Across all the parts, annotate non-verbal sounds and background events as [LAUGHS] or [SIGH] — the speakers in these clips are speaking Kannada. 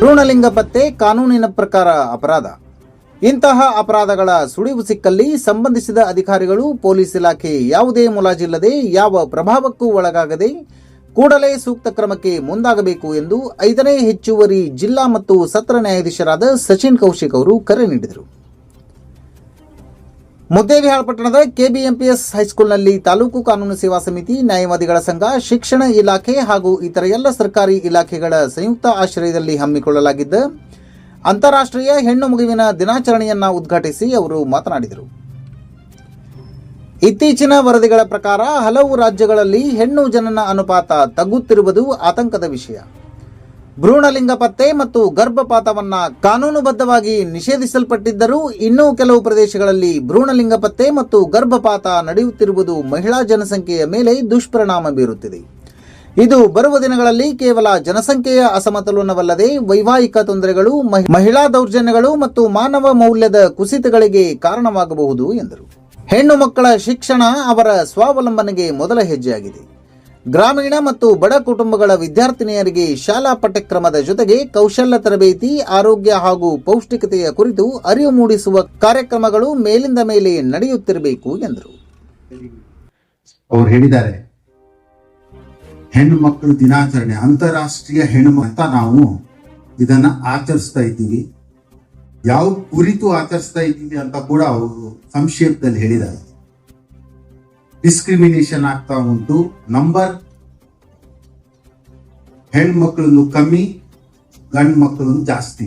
ಭ್ರೂಣಲಿಂಗ ಪತ್ತೆ ಕಾನೂನಿನ ಪ್ರಕಾರ ಅಪರಾಧ. ಇಂತಹ ಅಪರಾಧಗಳ ಸುಳಿವು ಸಿಕ್ಕಲ್ಲಿ ಸಂಬಂಧಿಸಿದ ಅಧಿಕಾರಿಗಳು, ಪೊಲೀಸ್ ಇಲಾಖೆ ಯಾವುದೇ ಮುಲಾಜಿಲ್ಲದೆ ಯಾವ ಪ್ರಭಾವಕ್ಕೂ ಒಳಗಾಗದೆ ಕೂಡಲೇ ಸೂಕ್ತ ಕ್ರಮಕ್ಕೆ ಮುಂದಾಗಬೇಕು ಎಂದು ಐದನೇ ಹೆಚ್ಚುವರಿ ಜಿಲ್ಲಾ ಮತ್ತು ಸತ್ರ ನ್ಯಾಯಾಧೀಶರಾದ ಸಚಿನ್ ಕೌಶಿಕ್ ಅವರು ಕರೆ ನೀಡಿದರು. ಮುದ್ದೇಬಿಹಾಳ್ ಪಟ್ಟಣದ ಕೆಬಿಎಂಪಿಎಸ್ ಹೈಸ್ಕೂಲ್ನಲ್ಲಿ ತಾಲೂಕು ಕಾನೂನು ಸೇವಾ ಸಮಿತಿ ನ್ಯಾಯವಾದಿಗಳ ಸಂಘ, ಶಿಕ್ಷಣ ಇಲಾಖೆ ಹಾಗೂ ಇತರ ಎಲ್ಲ ಸರ್ಕಾರಿ ಇಲಾಖೆಗಳ ಸಂಯುಕ್ತ ಆಶ್ರಯದಲ್ಲಿ ಹಮ್ಮಿಕೊಳ್ಳಲಾಗಿದ್ದ ಅಂತಾರಾಷ್ಟ್ರೀಯ ಹೆಣ್ಣು ಮಗುವಿನ ದಿನಾಚರಣೆಯನ್ನ ಉದ್ಘಾಟಿಸಿ ಅವರು ಮಾತನಾಡಿದರು. ಇತ್ತೀಚಿನ ವರದಿಗಳ ಪ್ರಕಾರ ಹಲವು ರಾಜ್ಯಗಳಲ್ಲಿ ಹೆಣ್ಣು ಜನನ ಅನುಪಾತ ತಗ್ಗುತ್ತಿರುವುದು ಆತಂಕದ ವಿಷಯ. ಭ್ರೂಣಲಿಂಗ ಪತ್ತೆ ಮತ್ತು ಗರ್ಭಪಾತವನ್ನ ಕಾನೂನುಬದ್ಧವಾಗಿ ನಿಷೇಧಿಸಲ್ಪಟ್ಟಿದ್ದರೂ ಇನ್ನೂ ಕೆಲವು ಪ್ರದೇಶಗಳಲ್ಲಿ ಭ್ರೂಣಲಿಂಗ ಪತ್ತೆ ಮತ್ತು ಗರ್ಭಪಾತ ನಡೆಯುತ್ತಿರುವುದು ಮಹಿಳಾ ಜನಸಂಖ್ಯೆಯ ಮೇಲೆ ದುಷ್ಪರಿಣಾಮ ಬೀರುತ್ತಿದೆ. ಇದು ಬರುವ ದಿನಗಳಲ್ಲಿ ಕೇವಲ ಜನಸಂಖ್ಯೆಯ ಅಸಮತೋಲನವಲ್ಲದೆ ವೈವಾಹಿಕ ತೊಂದರೆಗಳು, ಮಹಿ- ಮಹಿಳಾ ದೌರ್ಜನ್ಯಗಳು ಮತ್ತು ಮಾನವ ಮೌಲ್ಯದ ಕುಸಿತಗಳಿಗೆ ಕಾರಣವಾಗಬಹುದು ಎಂದರು. ಹೆಣ್ಣು ಮಕ್ಕಳ ಶಿಕ್ಷಣ ಅವರ ಸ್ವಾವಲಂಬನೆಗೆ ಮೊದಲ ಹೆಜ್ಜೆಯಾಗಿದೆ. ಗ್ರಾಮೀಣ ಮತ್ತು ಬಡ ಕುಟುಂಬಗಳ ವಿದ್ಯಾರ್ಥಿನಿಯರಿಗೆ ಶಾಲಾ ಪಠ್ಯಕ್ರಮದ ಜೊತೆಗೆ ಕೌಶಲ್ಯ ತರಬೇತಿ, ಆರೋಗ್ಯ ಹಾಗೂ ಪೌಷ್ಟಿಕತೆಯ ಕುರಿತು ಅರಿವು ಮೂಡಿಸುವ ಕಾರ್ಯಕ್ರಮಗಳು ಮೇಲಿಂದ ಮೇಲೆ ನಡೆಯುತ್ತಿರಬೇಕು ಎಂದರು. ಅವರು ಹೇಳಿದ್ದಾರೆ ಹೆಣ್ಣು ಮಕ್ಕಳು ದಿನಾಚರಣೆ, ಅಂತಾರಾಷ್ಟ್ರೀಯ ಹೆಣ್ಣು ಅಂತ ನಾವು ಇದನ್ನ ಆಚರಿಸ್ತಾ ಇದ್ದೀವಿ. ಯಾವ ಕುರಿತು ಆಚರಿಸ್ತಾ ಇದ್ದೀವಿ ಅಂತ ಕೂಡ ಅವರು ಸಂಕ್ಷೇಪದಲ್ಲಿ ಹೇಳಿದ್ದಾರೆ. ಡಿಸ್ಕ್ರಿಮಿನೇಷನ್ ಆಗ್ತಾ ಉಂಟು. ನಂಬರ್ ಹೆಣ್ಮಕ್ಳನ್ನು ಕಮ್ಮಿ ಗಂಡು ಮಕ್ಕಳನ್ನು ಜಾಸ್ತಿ.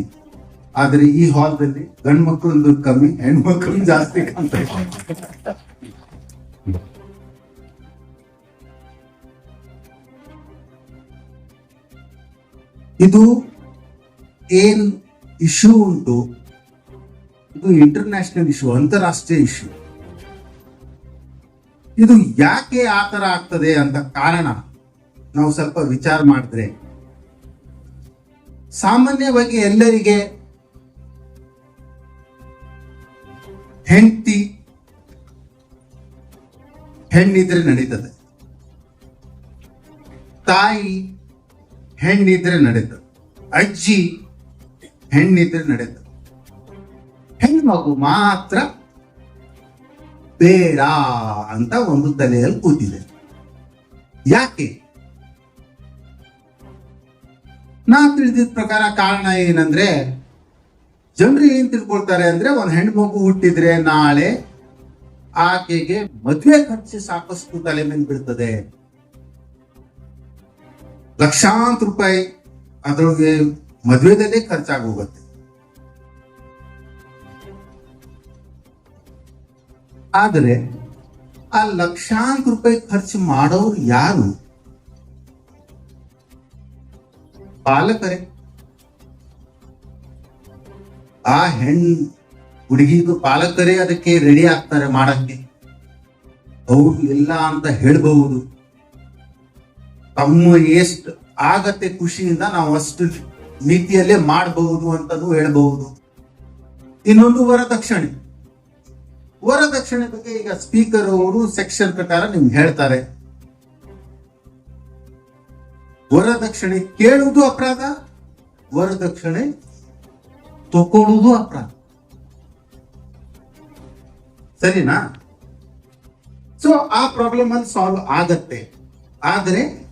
ಆದ್ರೆ ಈ ಹಾಲ್ದಲ್ಲಿ ಗಂಡು ಮಕ್ಕಳನ್ನು ಕಮ್ಮಿ ಹೆಣ್ಮಕ್ಳು ಜಾಸ್ತಿ ಕಾಣ್ತಾ. ಇದು. ಏನ್ ಇಶ್ಯೂ ಉಂಟು? ಇದು ಇಂಟರ್ನ್ಯಾಷನಲ್ ಇಶ್ಯೂ ಅಂತಾರಾಷ್ಟ್ರೀಯ ಇಶ್ಯೂ ಇದು ಯಾಕೆ ಆ ಥರ ಆಗ್ತದೆ ಅಂತ ಕಾರಣ ನಾವು ಸ್ವಲ್ಪ ವಿಚಾರ ಮಾಡಿದ್ರೆ. ಸಾಮಾನ್ಯವಾಗಿ ಎಲ್ಲರಿಗೆ ಹೆಂಡತಿ ಹೆಣ್ಣಿದ್ರೆ ನಡೀತದೆ. ತಾಯಿ ಹೆಣ್ಣಿದ್ರೆ ನಡೀತದೆ. ಅಜ್ಜಿ ಹೆಣ್ಣಿದ್ರೆ ನಡೀತದೆ. ಹೆಣ್ಮಗು ಮಾತ್ರ ಬೇಡ ಅಂತ ಒಂದು ತಲೆಯಲ್ಲಿ ಕೂತಿದೆ. ಯಾಕೆ? ನಾ ತಿಳಿದಿದ ಪ್ರಕಾರ ಕಾರಣ ಏನಂದ್ರೆ, ಜನರು ಏನ್ ತಿಳ್ಕೊಳ್ತಾರೆ ಅಂದ್ರೆ ಒಂದ್ ಹೆಣ್ಮಗು ಹುಟ್ಟಿದ್ರೆ ನಾಳೆ ಆಕೆಗೆ ಮದುವೆ ಖರ್ಚು ಸಾಕಷ್ಟು ತಲೆ ಮೇಲೆ ಬೀಳ್ತದೆ. ಲಕ್ಷಾಂತರ ರೂಪಾಯಿ ಅದ್ರೊಳಗೆ ಮದುವೆದಲ್ಲೇ ಖರ್ಚಾಗಿ ಆದರೆ ಆ ಲಕ್ಷಾಂತರ ರೂಪಾಯಿ ಖರ್ಚು ಮಾಡೋರು ಯಾರು? ಪಾಲಕರೇ. ಆ ಹೆಣ್ ಹುಡುಗಿದು ಪಾಲಕರೇ ಅದಕ್ಕೆ ರೆಡಿ ಆಗ್ತಾರೆ ಮಾಡಕ್ಕೆ. ಅವ್ರು ಇಲ್ಲ ಅಂತ ಹೇಳ್ಬಹುದು. ತಮ್ಮ ಎಷ್ಟು ಆಗತ್ತೆ ಖುಷಿಯಿಂದ ನಾವು ಅಷ್ಟು ಮಿತಿಯಲ್ಲೇ ಮಾಡಬಹುದು ಅಂತಲೂ ಹೇಳ್ಬಹುದು. ಇನ್ನೊಂದು ವರದಕ್ಷಿಣೆ. ವರದಕ್ಷಿಣೆ ಬಗ್ಗೆ ಈಗ ಸ್ಪೀಕರ್ ಅವರು ಸೆಕ್ಷನ್ ಪ್ರಕಾರ ನಿಮ್ಗೆ ಹೇಳ್ತಾರೆ. ವರದಕ್ಷಿಣೆ ಕೇಳುವುದು ಅಪರಾಧ, ವರದಕ್ಷಿಣೆ ತಕೊಳ್ಳುವುದು ಅಪರಾಧ. ಸರಿನಾ? ಸೊ ಆ ಪ್ರಾಬ್ಲಮ್ ಅಲ್ಲಿ ಸಾಲ್ವ್ ಆಗತ್ತೆ. ಆದರೆ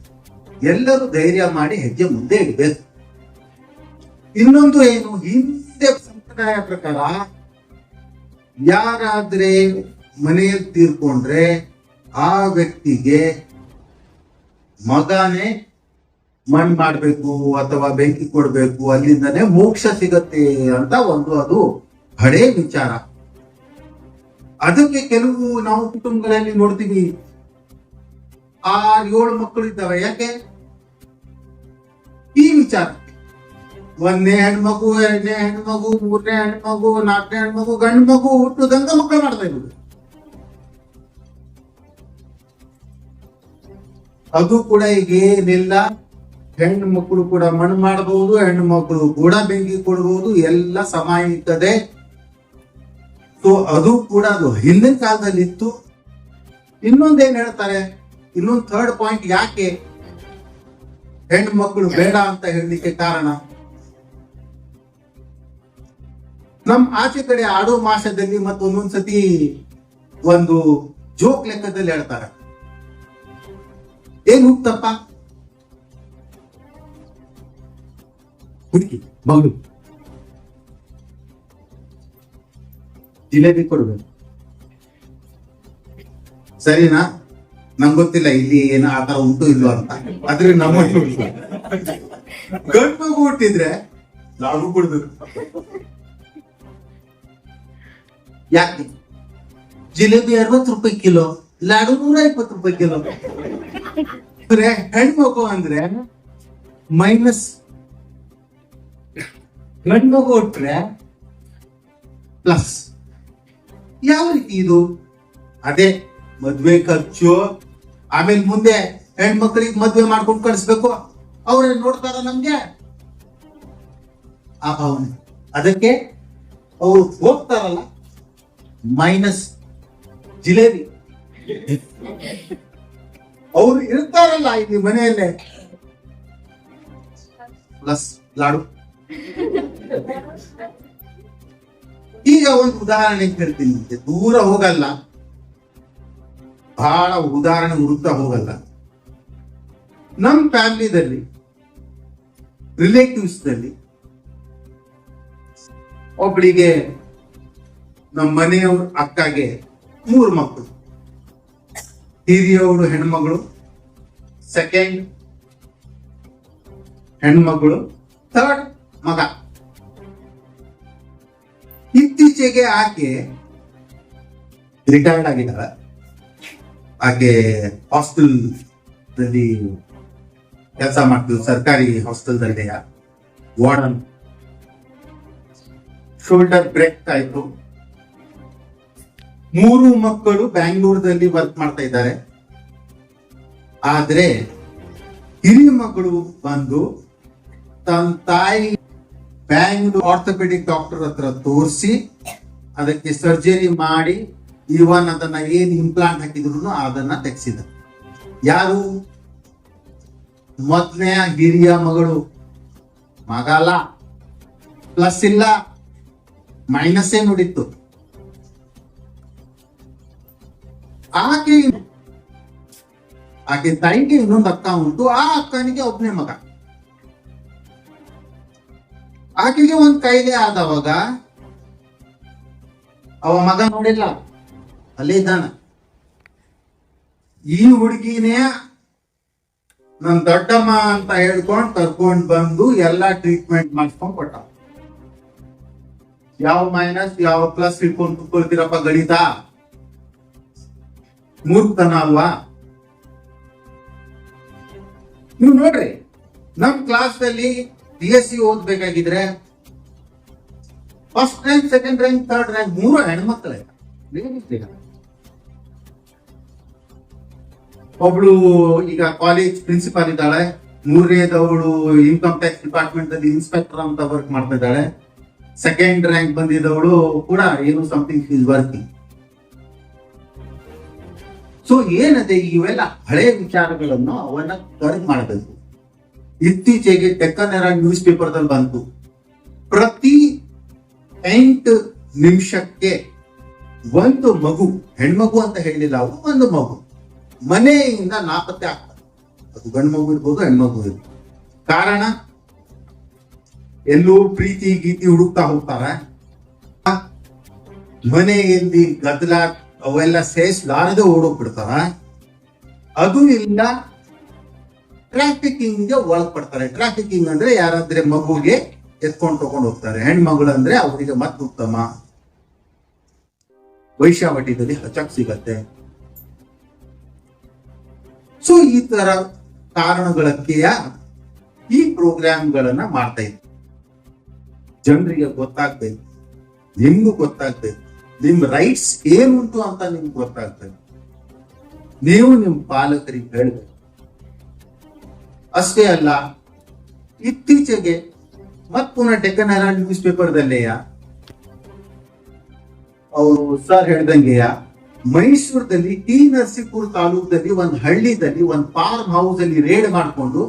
ಎಲ್ಲರೂ ಧೈರ್ಯ ಮಾಡಿ ಹೆಜ್ಜೆ ಮುಂದೆ ಇಡಬೇಕು. ಇನ್ನೊಂದು ಏನು, ಹಿಂದೆ ಸಂಪ್ರದಾಯ ಪ್ರಕಾರ ಯಾರಾದ್ರೆ ಮನೆಯಲ್ಲಿ ತೀರ್ಕೊಂಡ್ರೆ ಆ ವ್ಯಕ್ತಿಗೆ ಮಗನೇ ಮಣ್ ಮಾಡ್ಬೇಕು ಅಥವಾ ಬೆಂಕಿ ಕೊಡ್ಬೇಕು, ಅಲ್ಲಿಂದನೇ ಮೋಕ್ಷ ಸಿಗತ್ತೆ ಅಂತ ಒಂದು ಅದು ಹಳೇ ವಿಚಾರ. ಅದಕ್ಕೆ ಕೆಲವು ನಾವು ಕುಟುಂಬಗಳಲ್ಲಿ ನೋಡ್ತೀವಿ. ಆರ್ ಏಳು ಮಕ್ಕಳು ಇದ್ದಾವೆ ಯಾಕೆ? ಈ ವಿಚಾರ. ಒಂದನೇ ಹೆಣ್ಮಗು, ಎರಡನೇ ಹೆಣ್ಮಗು, ಮೂರನೇ ಹೆಣ್ಮಗು, ನಾಲ್ಕನೇ ಹೆಣ್ಮಗು, ಗಂಡು ಮಗು ಹುಟ್ಟುದಂಗ ಮಕ್ಕಳು ಮಾಡ್ತಾ ಇದ್ರು ಅದು ಕೂಡ ಈಗ ಏನಿಲ್ಲ ಹೆಣ್ಣು ಮಕ್ಕಳು ಕೂಡ ಮಣ್ಣು ಮಾಡಬಹುದು ಹೆಣ್ಣು ಮಕ್ಕಳು ಕೂಡ ಬೆಂಕಿ ಕೊಡಬಹುದು ಎಲ್ಲ ಸಮಾಯಿತದೆ ಸೊ ಅದು ಕೂಡ ಅದು ಹಿಂದಿನ ಕಾಲದಲ್ಲಿ ಇತ್ತು ಇನ್ನೊಂದೇನ್ ಹೇಳ್ತಾರೆ? ಇನ್ನೊಂದು ಥರ್ಡ್ ಪಾಯಿಂಟ್ ಯಾಕೆ? ಹೆಣ್ಣು ಮಕ್ಕಳು ಬೇಡ ಅಂತ ಹೇಳಲಿಕ್ಕೆ ಕಾರಣ? ನಮ್ ಆಚೆ ಕಡೆ ಆಡೋ ಮಾಸದಲ್ಲಿ ಮತ್ತು ಒಂದೊಂದ್ಸತಿ ಒಂದು ಜೋಕ್ ಲೆಕ್ಕದಲ್ಲಿ ಹೇಳ್ತಾರೆ. ಏನ್ ಹುಟ್ಟಪ್ಪ ಹುಡುಕಿ ಮಗಳು ಜಿಲೇಬಿ ಕೊಡ್ಬೇಕು. ಸರಿನಾ? ನಂಗೆ ಗೊತ್ತಿಲ್ಲ ಇಲ್ಲಿ ಏನು ಆ ತರ ಉಂಟು ಇಲ್ಲ ಅಂತ. ಆದ್ರೆ ನಮ್ಮ [LAUGHS] ಗಂಡು ಹುಟ್ಟಿದ್ರೆ ಲಾಡು ಕೊಡ್ಬೇಕು. ಯಾಕೆ? ಜಿಲೇಬಿ ಅರವತ್ತು ರೂಪಾಯಿ ಕಿಲೋ, ಲಾಡು ನೂರ ಇಪ್ಪತ್ತು ರೂಪಾಯಿ ಕಿಲೋ. ಅಂದ್ರೆ ಹೆಣ್ಮಗು ಅಂದ್ರೆ ಮೈನಸ್ ಹೆಣ್ಮಗು ಹುಟ್ರೆ ಪ್ಲಸ್ ಯಾವ ರೀತಿ ಇದು? ಅದೇ ಮದ್ವೆ ಖರ್ಚು. ಆಮೇಲೆ ಮುಂದೆ ಹೆಣ್ಮಕ್ಳಿಗೆ ಮದ್ವೆ ಮಾಡ್ಕೊಂಡು ಕಳಿಸ್ಬೇಕು. ಅವ್ರೇನ್ ನೋಡ್ತಾರ ನಮ್ಗೆ? ಆ ಭಾವನೆ. ಅದಕ್ಕೆ ಅವ್ರು ಹೋಗ್ತಾರಲ್ಲ ಮೈನಸ್ ಜಿಲೇಬಿ. ಅವ್ರು ಇರ್ತಾರಲ್ಲ ಇಲ್ಲಿ ಮನೆಯಲ್ಲೇ. ಪ್ಲಸ್ ಲಾಡು. ಈಗ ಒಂದು ಉದಾಹರಣೆ ನಿಮ್ಗೆ. ದೂರ ಹೋಗಲ್ಲ. ಬಹಳ ಉದಾಹರಣೆ ಹುಡುಕ್ತಾ ಹೋಗಲ್ಲ. ನಮ್ ಫ್ಯಾಮಿಲಿದಲ್ಲಿ ರಿಲೇಟಿವ್ಸ್ ದಲ್ಲಿ ಒಬ್ಳಿಗೆ ನಮ್ಮ ಮನೆಯವ್ರ ಅಕ್ಕಗೆ ಮೂರು ಮಕ್ಕಳು. ಹಿರಿಯವಳು ಹೆಣ್ಮಗಳು ಸೆಕೆಂಡ್ ಹೆಣ್ಮಗಳು ಥರ್ಡ್ ಮಗ. ಇತ್ತೀಚೆಗೆ ಆಕೆ ರಿಟೈರ್ಡ್ ಆಗಿದ್ದಾರೆ ಆಕೆ ಹಾಸ್ಟೆಲ್ ದಲ್ಲಿ ಕೆಲಸ ಮಾಡ್ತಿದ್ರು ಸರ್ಕಾರಿ ಹಾಸ್ಟೆಲ್ ದಲ್ಲಿ ವಾರ್ಡನ್. ಶೋಲ್ಡರ್ ಬ್ರೇಕ್ ಆಯ್ತು. ಮೂರು ಮಕ್ಕಳು ಬ್ಯಾಂಗ್ಳೂರ್ದಲ್ಲಿ ವರ್ಕ್ ಮಾಡ್ತಾ ಇದ್ದಾರೆ. ಆದ್ರೆ ಹಿರಿಯ ಮಗಳು ಬಂದು ತನ್ನ ತಾಯಿ ಬ್ಯಾಂಗ್ಳೂರ್ ಆರ್ಥೋಪೆಡಿಕ್ ಡಾಕ್ಟರ್ ಹತ್ರ ತೋರಿಸಿ ಅದಕ್ಕೆ ಸರ್ಜರಿ ಮಾಡಿ ಇವನ್ ಅದನ್ನ ಏನ್ ಇಂಪ್ಲಾಂಟ್ ಹಾಕಿದ್ರು ಅದನ್ನ ತೆಗೆಸಿದ ಯಾರು? ಮೊದಲನೇ ಹಿರಿಯ ಮಗಳು. ಮಗಲ್ಲ. ಪ್ಲಸ್ ಇಲ್ಲ. ಮೈನಸ್ ಏನು ನೋಡಿತ್ತು. ಆಕೆ ಆಕೆ ತಾಯಿಗೆ ಇನ್ನೊಂದು ಅಕ್ಕ ಉಂಟು. ಆ ಅಕ್ಕನಿಗೆ ಒಬ್ಬನೇ ಮಗ. ಆಕೆಗೆ ಒಂದ್ ಕಾಯಿಲೆ ಆದವಾಗ ಅವ ಮಗ ನೋಡಿಲ್ಲ. ಅಲ್ಲೇ ಇದ್ದಾನ. ಈ ಹುಡುಗಿನೇ ನನ್ ದೊಡ್ಡಮ್ಮ ಅಂತ ಹೇಳ್ಕೊಂಡ್ ಕರ್ಕೊಂಡ್ ಬಂದು ಎಲ್ಲಾ ಟ್ರೀಟ್ಮೆಂಟ್ ಮಾಡಿಸ್ಕೊಂಡ್ ಕೊಟ್ಟ. ಯಾವ ಮೈನಸ್ ಯಾವ ಪ್ಲಸ್ ಇಟ್ಕೊಂಡ್ ಕುತ್ಕೊಳ್ತೀರಪ್ಪ ಗಣಿತ? ಮೂರ್ಖತನ ಅಲ್ವಾ? ನೀವು ನೋಡ್ರಿ, ನಮ್ ಕ್ಲಾಸ್ನಲ್ಲಿ B S C ಓದ್ಬೇಕಾಗಿದ್ರೆ first rank second rank third rank ಮೂರು ಹೆಣ್ಮಕ್ಳೇ. ಒಬ್ಳು ಈಗ ಕಾಲೇಜ್ ಪ್ರಿನ್ಸಿಪಾಲ್ ಇದ್ದಾಳೆ, ಮೂರನೇದವಳು ಇನ್ಕಮ್ ಟ್ಯಾಕ್ಸ್ ಡಿಪಾರ್ಟ್ಮೆಂಟ್ ಅಲ್ಲಿ ಇನ್ಸ್ಪೆಕ್ಟರ್ ಅಂತ ವರ್ಕ್ ಮಾಡ್ತಾ ಇದ್ದಾಳೆ ಸೆಕೆಂಡ್ ರ್ಯಾಂಕ್ ಬಂದಿದ್ದವಳು ಕೂಡ ಏನು ಸಮಥಿಂಗ್ ಈಸ್ ವರ್ಕಿಂಗ್ ಸೊ ಏನದೆ ಇವೆಲ್ಲ ಹಳೆ ವಿಚಾರಗಳನ್ನು ಅವನ್ನ ಕರೆಕ್ಟ್ ಮಾಡಬೇಕು. ಇತ್ತೀಚೆಗೆ ಡೆಕ್ಕನ್ ಎರ ನ್ಯೂಸ್ ಪೇಪರ್ ದಲ್ಲಿ ಬಂತು. ಪ್ರತಿ ಎಂಟು ನಿಮಿಷಕ್ಕೆ ಒಂದು ಮಗು, ಹೆಣ್ಮಗು ಅಂತ ಹೇಳಿಲ್ಲ ಅವರು, ಒಂದು ಮಗು. ಮನೆಯಿಂದ ನಾಪತ್ತೆ ಆಗ್ತದೆ. ಅದು ಗಂಡು ಮಗು ಇರ್ಬೋದು, ಹೆಣ್ಮಗು ಇರ್ಬೋದು. ಕಾರಣ, ಎಲ್ಲೋ ಪ್ರೀತಿ, ಗೀತಿ ಹುಡುಕ್ತಾ ಹೋಗ್ತಾರ. ಮನೆಯಲ್ಲಿ ಗದ್ದಲ ಅವೆಲ್ಲ ಸೇರಿಸಲಾರದೆ ಓಡೋಗ್ಬಿಡ್ತಾರ ಅದು ಇಲ್ಲ ಟ್ರಾಫಿಕಿಂಗ್ಗೆ ಒಳಪಡ್ತಾರೆ. ಟ್ರಾಫಿಕಿಂಗ್ ಅಂದ್ರೆ ಯಾರಾದ್ರೆ ಮಗುಗೆ ಎತ್ಕೊಂಡು ತಗೊಂಡು ಹೋಗ್ತಾರೆ. ಹೆಣ್ಮಗಳಂದ್ರೆ ಅವರಿಗೆ ಮತ್ತೆ ಉತ್ತಮ ವೈಶಾವಟಿದಲ್ಲಿ ಹಚ್ಚಕ್ ಸಿಗತ್ತೆ. ಸೊ ಈ ತರ ಕಾರಣಗಳಕ್ಕೆಯ ಈ ಪ್ರೋಗ್ರಾಮ್ಗಳನ್ನ ಮಾಡ್ತಾ ಮಾಡ್ತೈತಿ ಜನರಿಗೆ ಗೊತ್ತಾಗ್ಬೇಕು ನಿಮ್ಗೂ ಗೊತ್ತಾಗ್ಬೇಕು ನಿಮ್ ರೈಟ್ಸ್ ಏನುಂಟು ಅಂತ ನಿಮ್ಗೆ ಗೊತ್ತಾಗ್ತದೆ. ನೀವು ನಿಮ್ ಪಾಲಕರಿಗೆ ಹೇಳಬೇಕು. ಅಷ್ಟೇ ಅಲ್ಲ, ಇತ್ತೀಚೆಗೆ ಮತ್ ಪುನಃ ಡೆಕ್ಕನ್ ಹೆರಾಲ್ಡ್ ನ್ಯೂಸ್ ಪೇಪರ್ದಲ್ಲೆಯ ಅವರು ಸರ್ ಹೇಳ್ದಂಗೆಯ, ಮೈಸೂರದಲ್ಲಿ ಟಿ ನರಸೀಪುರ ತಾಲೂಕದಲ್ಲಿ ಒಂದ್ ಹಳ್ಳಿದಲ್ಲಿ ಒಂದ್ ಫಾರ್ಮ್ ಹೌಸ್ ಅಲ್ಲಿ ರೇಡ್ ಮಾಡ್ಕೊಂಡು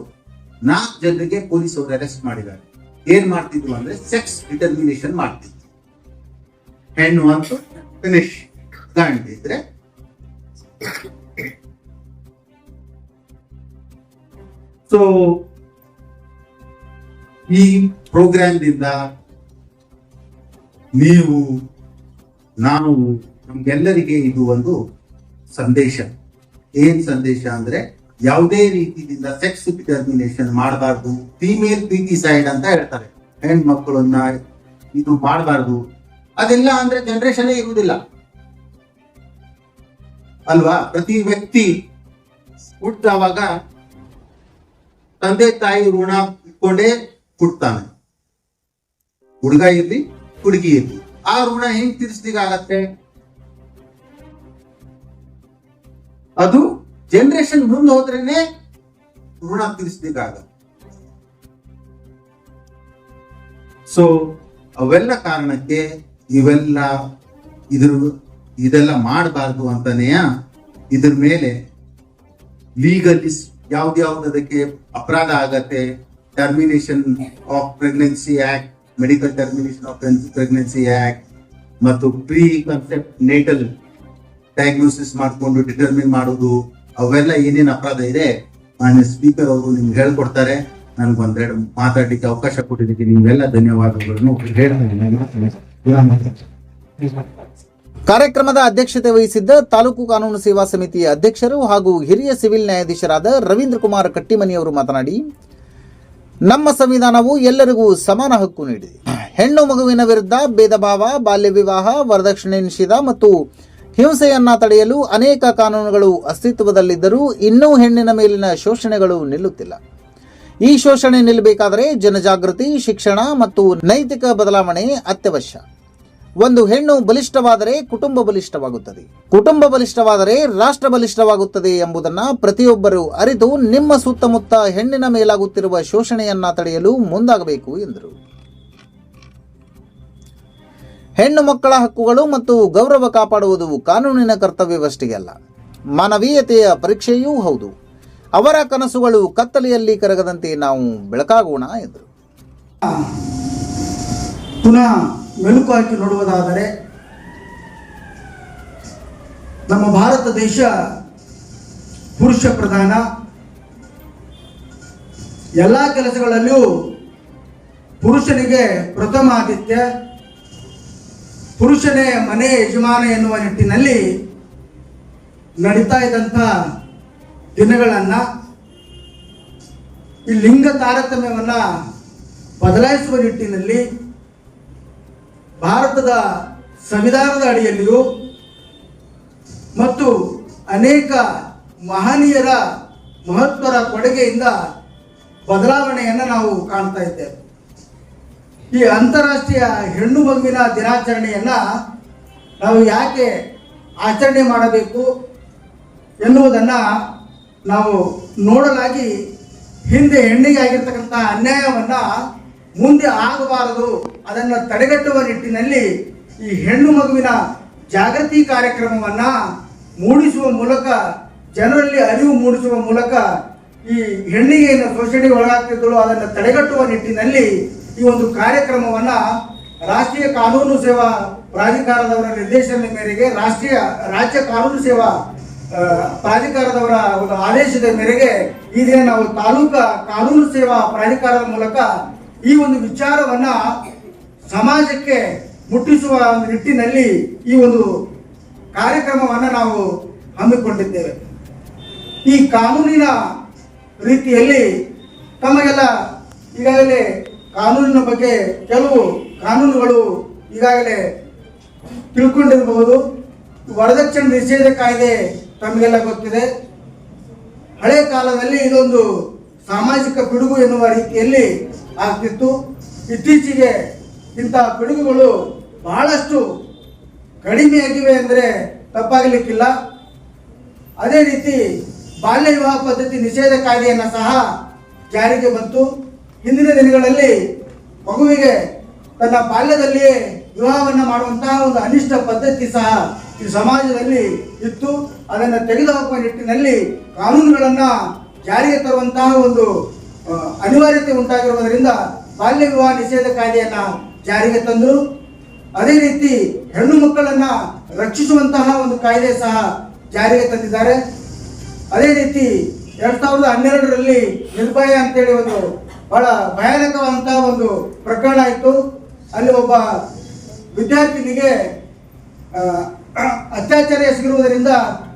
ನಾಲ್ಕು ಜನರಿಗೆ ಪೊಲೀಸ್ ಅವರು ಅರೆಸ್ಟ್ ಮಾಡಿದ್ದಾರೆ. ಏನ್ ಮಾಡ್ತಿದ್ರು ಅಂದ್ರೆ ಸೆಕ್ಸ್ ಡಿಟರ್ಮಿನೇಷನ್ ಮಾಡ್ತಿದ್ರು. ಹೆಣ್ಣು ಅಂತೂ ಫಿನಿಶ್ ಕಾಣ್ತಿದ್ರೆ ಸೊ ಈ ಪ್ರೋಗ್ರಾಮ್ದಿಂದ ನೀವು, ನಾವು, ನಮ್ಗೆಲ್ಲರಿಗೆ ಇದು ಒಂದು ಸಂದೇಶ. ಏನ್ ಸಂದೇಶ ಅಂದ್ರೆ, ಯಾವುದೇ ರೀತಿಯಿಂದ ಸೆಕ್ಸ್ ಡಿಟರ್ಮಿನೇಷನ್ ಮಾಡಬಾರ್ದು ಫಿಮೇಲ್ ಸೈಡ್ ಅಂತ ಹೇಳ್ತಾರೆ. ಹೆಣ್ಮಕ್ಳನ್ನ ಇದು ಮಾಡಬಾರ್ದು. ಅದೆಲ್ಲ ಅಂದ್ರೆ ಜನರೇಷನ್ ಇರುವುದಿಲ್ಲ. ಅಲ್ವಾ? ಪ್ರತಿ ವ್ಯಕ್ತಿ ಹುಟ್ಟಾವಾಗ ತಂದೆ ತಾಯಿ ಋಣ ಇಟ್ಕೊಂಡೇ ಹುಡ್ತಾನೆ ಹುಡುಗ ಇರ್ಲಿ, ಹುಡುಗಿ ಇರ್ಲಿ. ಆ ಋಣ ಹೆಂಗ್ ತೀರಿಸ್ಲಿಕ್ಕಾಗತ್ತೆ? ಅದು ಜನರೇಷನ್ ಮುಂದೆ ಹೋದ್ರೇನೆ ಋಣ ತೀರಿಸ್ಲಿಕ್ಕಾಗತ್ತೆ. ಸೊ ಅವೆಲ್ಲ ಕಾರಣಕ್ಕೆ ಇವೆಲ್ಲ ಇದ್ರ ಇದೆಲ್ಲ ಮಾಡಬಾರ್ದು ಅಂತಾನೆಯ ಇದ್ರ ಮೇಲೆ ಲೀಗಲಿ ಯಾವ್ದ್ಯಾವ್ದಕ್ಕೆ ಅಪರಾಧ ಆಗತ್ತೆ termination of pregnancy act medical termination of pregnancy act ಮತ್ತು ಪ್ರೀ ಕನ್ಸೆಪ್ಟ್ ನೇಟಲ್ ಡಯಾಗ್ನೋಸಿಸ್ ಮಾಡಿಕೊಂಡು ಡಿಟರ್ಮಿನ್ ಮಾಡೋದು, ಅವೆಲ್ಲ ಏನೇನು ಅಪರಾಧ ಇದೆ? ಮಾನ್ಯ ಸ್ಪೀಕರ್ ಅವರು ನಿಮ್ಗೆ ಹೇಳ್ಕೊಡ್ತಾರೆ. ನನ್ಗೆ ಒಂದೆರಡು ಮಾತಾಡ್ಲಿಕ್ಕೆ ಅವಕಾಶ ಕೊಟ್ಟಿದ್ದಕ್ಕೆ ನಿಮ್ಗೆಲ್ಲ ಧನ್ಯವಾದಗಳನ್ನು ಹೇಳ್ತೀನಿ ಕಾರ್ಯಕ್ರಮದ ಅಧ್ಯಕ್ಷತೆ ವಹಿಸಿದ್ದ ತಾಲೂಕು ಕಾನೂನು ಸೇವಾ ಸಮಿತಿಯ ಅಧ್ಯಕ್ಷರು ಹಾಗೂ ಹಿರಿಯ ಸಿವಿಲ್ ನ್ಯಾಯಾಧೀಶರಾದ ರವೀಂದ್ರ ಕುಮಾರ್ ಕಟ್ಟಿಮನಿಯವರು ಮಾತನಾಡಿ, ನಮ್ಮ ಸಂವಿಧಾನವು ಎಲ್ಲರಿಗೂ ಸಮಾನ ಹಕ್ಕು ನೀಡಿದೆ. ಹೆಣ್ಣು ಮಗುವಿನ ವಿರುದ್ಧ ಭೇದ ಭಾವ ಬಾಲ್ಯ ವಿವಾಹ, ವರದಕ್ಷಿಣೆ ನಿಷೇಧ ಮತ್ತು ಹಿಂಸೆಯನ್ನ ತಡೆಯಲು ಅನೇಕ ಕಾನೂನುಗಳು ಅಸ್ತಿತ್ವದಲ್ಲಿದ್ದರೂ ಇನ್ನೂ ಹೆಣ್ಣಿನ ಮೇಲಿನ ಶೋಷಣೆಗಳು ನಿಲ್ಲುತ್ತಿಲ್ಲ. ಈ ಶೋಷಣೆ ನಿಲ್ಲಬೇಕಾದರೆ ಜನಜಾಗೃತಿ, ಶಿಕ್ಷಣ ಮತ್ತು ನೈತಿಕ ಬದಲಾವಣೆ ಅತ್ಯವಶ್ಯ. ಒಂದು ಹೆಣ್ಣು ಬಲಿಷ್ಠವಾದರೆ ಕುಟುಂಬ ಬಲಿಷ್ಠವಾಗುತ್ತದೆ. ಕುಟುಂಬ ಬಲಿಷ್ಠವಾದರೆ ರಾಷ್ಟ್ರ ಬಲಿಷ್ಠವಾಗುತ್ತದೆ ಎಂಬುದನ್ನ ಪ್ರತಿಯೊಬ್ಬರು ಅರಿತು ನಿಮ್ಮ ಸುತ್ತಮುತ್ತ ಹೆಣ್ಣಿನ ಮೇಲಾಗುತ್ತಿರುವ ಶೋಷಣೆಯನ್ನ ತಡೆಯಲು ಮುಂದಾಗಬೇಕು ಎಂದರು. ಹೆಣ್ಣು ಮಕ್ಕಳ ಹಕ್ಕುಗಳು ಮತ್ತು ಗೌರವ ಕಾಪಾಡುವುದು ಕಾನೂನಿನ ಕರ್ತವ್ಯವಷ್ಟೇ ಅಲ್ಲ. ಮಾನವೀಯತೆಯ ಪರೀಕ್ಷೆಯೂ ಹೌದು. ಅವರ ಕನಸುಗಳು ಕತ್ತಲೆಯಲ್ಲಿ ಕರಗದಂತೆ ನಾವು ಬೆಳಕಾಗೋಣ ಎಂದರು. ಪುನಃ ಮೆಲುಕು ಹಾಕಿ ನೋಡುವುದಾದರೆ ನಮ್ಮ ಭಾರತ ದೇಶ ಪುರುಷ ಪ್ರಧಾನ. ಎಲ್ಲ ಕೆಲಸಗಳಲ್ಲಿಯೂ ಪುರುಷನಿಗೆ ಪ್ರಥಮ ಆದಿತ್ಯ ಪುರುಷನೇ ಮನೆ ಯಜಮಾನ ಎನ್ನುವ ನಿಟ್ಟಿನಲ್ಲಿ ನಡೀತಾ ಇದ್ದಂಥ ದಿನಗಳನ್ನು ಈ ಲಿಂಗ ತಾರತಮ್ಯವನ್ನು ಬದಲಾಯಿಸುವ ನಿಟ್ಟಿನಲ್ಲಿ ಭಾರತದ ಸಂವಿಧಾನದ ಅಡಿಯಲ್ಲಿಯೂ ಮತ್ತು ಅನೇಕ ಮಹನೀಯರ ಮಹತ್ವರ ಕೊಡುಗೆಯಿಂದ ಬದಲಾವಣೆಯನ್ನು ನಾವು ಕಾಣ್ತಾ ಇದ್ದೇವೆ. ಈ ಅಂತಾರಾಷ್ಟ್ರೀಯ ಹೆಣ್ಣು ಮಗುವಿನ ದಿನಾಚರಣೆಯನ್ನು ನಾವು ಯಾಕೆ ಆಚರಣೆ ಮಾಡಬೇಕು ಎನ್ನುವುದನ್ನು ನಾವು ನೋಡಲಾಗಿ ಹಿಂದೆ ಹೆಣ್ಣಿಗೆ ಆಗಿರ್ತಕ್ಕಂಥ ಅನ್ಯಾಯವನ್ನು ಮುಂದೆ ಆಗಬಾರದು. ಅದನ್ನು ತಡೆಗಟ್ಟುವ ನಿಟ್ಟಿನಲ್ಲಿ ಈ ಹೆಣ್ಣು ಮಗುವಿನ ಜಾಗೃತಿ ಕಾರ್ಯಕ್ರಮವನ್ನು ಮೂಡಿಸುವ ಮೂಲಕ, ಜನರಲ್ಲಿ ಅರಿವು ಮೂಡಿಸುವ ಮೂಲಕ ಈ ಹೆಣ್ಣಿಗೆ ಏನು ಶೋಷಣೆಗೆ ಒಳಗಾಗ್ತಿದ್ದಳು. ಅದನ್ನು ತಡೆಗಟ್ಟುವ ನಿಟ್ಟಿನಲ್ಲಿ ಈ ಒಂದು ಕಾರ್ಯಕ್ರಮವನ್ನು ರಾಷ್ಟ್ರೀಯ ಕಾನೂನು ಸೇವಾ ಪ್ರಾಧಿಕಾರದವರ ನಿರ್ದೇಶನದ ಮೇರೆಗೆ, ರಾಷ್ಟ್ರೀಯ ರಾಜ್ಯ ಕಾನೂನು ಸೇವಾ ಪ್ರಾಧಿಕಾರದವರ ಒಂದು ಆದೇಶದ ಮೇರೆಗೆ ಈ ನಾವು ತಾಲೂಕಾ ಕಾನೂನು ಸೇವಾ ಪ್ರಾಧಿಕಾರದ ಮೂಲಕ ಈ ಒಂದು ವಿಚಾರವನ್ನ ಸಮಾಜಕ್ಕೆ ಮುಟ್ಟಿಸುವ ಒಂದು ನಿಟ್ಟಿನಲ್ಲಿ ಈ ಒಂದು ಕಾರ್ಯಕ್ರಮವನ್ನು ನಾವು ಹಮ್ಮಿಕೊಂಡಿದ್ದೇವೆ. ಈ ಕಾನೂನಿನ ರೀತಿಯಲ್ಲಿ ತಮಗೆಲ್ಲ ಈಗಾಗಲೇ ಕಾನೂನಿನ ಬಗ್ಗೆ ಕೆಲವು ಕಾನೂನುಗಳು ಈಗಾಗಲೇ ತಿಳ್ಕೊಂಡಿರಬಹುದು. ವರದಕ್ಷಿಣೆ ನಿಷೇಧ ಕಾಯ್ದೆ ತಮಗೆಲ್ಲ ಗೊತ್ತಿದೆ. ಹಳೆ ಕಾಲದಲ್ಲಿ ಇದೊಂದು ಸಾಮಾಜಿಕ ಪಿಡುಗು ಎನ್ನುವ ರೀತಿಯಲ್ಲಿ ಆಗ್ತಿತ್ತು. ಇತ್ತೀಚೆಗೆ ಇಂಥ ಪಿಡುಗುಗಳು ಬಹಳಷ್ಟು ಕಡಿಮೆಯಾಗಿವೆ ಅಂದರೆ ತಪ್ಪಾಗಲಿಕ್ಕಿಲ್ಲ. ಅದೇ ರೀತಿ ಬಾಲ್ಯ ವಿವಾಹ ಪದ್ಧತಿ ನಿಷೇಧ ಕಾಯ್ದೆಯನ್ನು ಸಹ ಜಾರಿಗೆ ಬಂತು. ಹಿಂದಿನ ದಿನಗಳಲ್ಲಿ ಮಗುವಿಗೆ ತನ್ನ ಬಾಲ್ಯದಲ್ಲಿಯೇ ವಿವಾಹವನ್ನು ಮಾಡುವಂತಹ ಒಂದು ಅನಿಷ್ಟ ಪದ್ಧತಿ ಸಹ ಈ ಸಮಾಜದಲ್ಲಿ ಇತ್ತು. ಅದನ್ನು ತೆಗೆದುಹಾಕುವ ನಿಟ್ಟಿನಲ್ಲಿ ಕಾನೂನುಗಳನ್ನು ಜಾರಿಗೆ ತರುವಂತಹ ಒಂದು ಅನಿವಾರ್ಯತೆ ಉಂಟಾಗಿರುವುದರಿಂದ ಬಾಲ್ಯ ವಿವಾಹ ನಿಷೇಧ ಕಾಯ್ದೆಯನ್ನು ಜಾರಿಗೆ ತಂದರು. ಅದೇ ರೀತಿ ಹೆಣ್ಣು ಮಕ್ಕಳನ್ನ ರಕ್ಷಿಸುವಂತಹ ಒಂದು ಕಾಯ್ದೆ ಸಹ ಜಾರಿಗೆ ತಂದಿದ್ದಾರೆ. ಅದೇ ರೀತಿ ಎರಡ್ ಸಾವಿರದ ಹನ್ನೆರಡರಲ್ಲಿ ನಿರ್ಭಯ ಅಂತೇಳಿ ಒಂದು ಬಹಳ ಭಯಾನಕವಾದಂತಹ ಒಂದು ಪ್ರಕರಣ ಆಯಿತು. ಅಲ್ಲಿ ಒಬ್ಬ ವಿದ್ಯಾರ್ಥಿನಿಗೆ ಅತ್ಯಾಚಾರ ಎಸಗಿರುವುದರಿಂದ